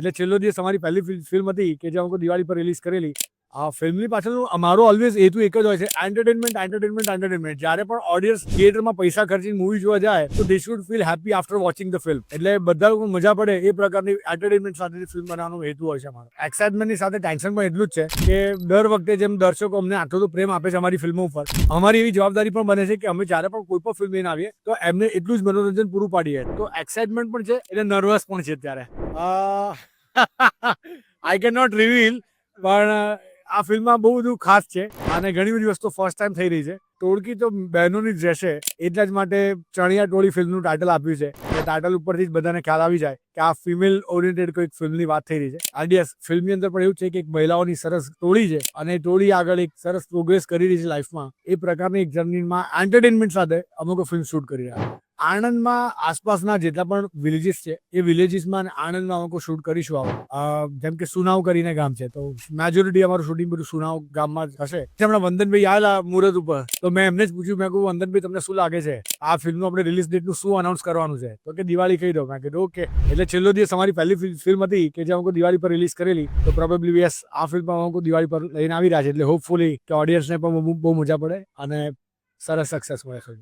એટલે છેલ્લો દિવસ અમારી પહેલી ફિલ- ફિલ્મ હતી કે જે અમે દિવાળી પર રિલીઝ કરેલી. આ ફિલ્મની પાછળનું અમારો ઓલવેઝ હેતુ એક જ હોય છે એન્ટરટેનમેન્ટ એન્ટરટેનમેન્ટ એન્ટરટેનમેન્ટ જ્યારે પણ ઓડિયન્સ થિયેટરમાં પૈસા ખર્ચીને મૂવી જોવા જાય, તો they should feel happy after watching the film એટલે બધા લોકો મજા પડે એ પ્રકારની એન્ટરટેનમેન્ટ સાથે ફિલ્મ બનાવવાનો હેતુ હોય છે અમારો. એક્સાઇટમેન્ટની સાથે ટેન્શન પણ એટલું જ છે કે દર વખતે જેમ દર્શકો અમને આટલો તો પ્રેમ આપે છે અમારી ફિલ્મો ઉપર. અમારી એવી જવાબદારી પણ બને છે કે અમે જ્યારે પણ કોઈ પણ ફિલ્મ લઈને આવીએ, તો એમને એટલું જ મનોરંજન પૂરું પાડીએ. તો એક્સાઇટમેન્ટ પણ છે એટલે નર્વસ પણ છે ત્યારે આઈ કેન નોટ રિવીલ પણ આ ફિલ્મમાં બહુ બધું ખાસ છે. અને ઘણી બધી વસ્તુ ફર્સ્ટ ટાઈમ થઈ રહી છે. ટોળકી તો બહેનોની જ રહેશે, એટલા જ માટે ચણિયા ટોળી ફિલ્મનું ટાઇટલ આપ્યું છે. એ ટાઇટલ ઉપરથી જ બધાને ખ્યાલ આવી જાય કે આ ફિમેલ ઓરિએન્ટેડ કોઈક ફિલ્મની વાત થઈ રહી છે. અને યસ ફિલ્મની અંદર પણ એવું છે કે એક મહિલાઓની સરસ ટોળી છે અને ટોળી આગળ એક સરસ પ્રોગ્રેસ કરી રહી છે લાઈફમાં એ પ્રકારની એક જર્નીમાં એન્ટરટેનમેન્ટ સાથે અમુક ફિલ્મ શૂટ કરી રહ્યા છીએ. આણંદમાં આસપાસના જેટલા પણ વિલેજીસ છે, એ વિલેજીસમાં અને આણંદમાં અમે શૂટ કરીશું આવું. જેમ કે સુનાવ કરીને ગામ છે, તો મેજોરિટી અમારું શૂટિંગ બધું સુનાવ ગામમાં હશે. હમણાં વંદનભાઈ આવેલા મુહૂર્ત ઉપર, તો મેં એમને જ પૂછ્યું, મેં કહ્યું વંદનભાઈ, તમને શું લાગે છે? આ ફિલ્મનું આપણે રિલીઝ ડેટનું શું અનાઉન્સ કરવાનું છે? તો કે દિવાળી કહી દો. મેં કીધું ઓકે એટલે છેલ્લો દિવસ અમારી પહેલી ફિલ્મ હતી કે જે અમે દિવાળી પર રિલીઝ કરેલી, તો પ્રોબેબલી યસ આ ફિલ્મમાં અમે દિવાળી પર લઈને આવી રહ્યા છે. એટલે હોપફુલી કે ઓડિયન્સને પણ બહુ મજા પડે અને સરસ સક્સેસ મળે છે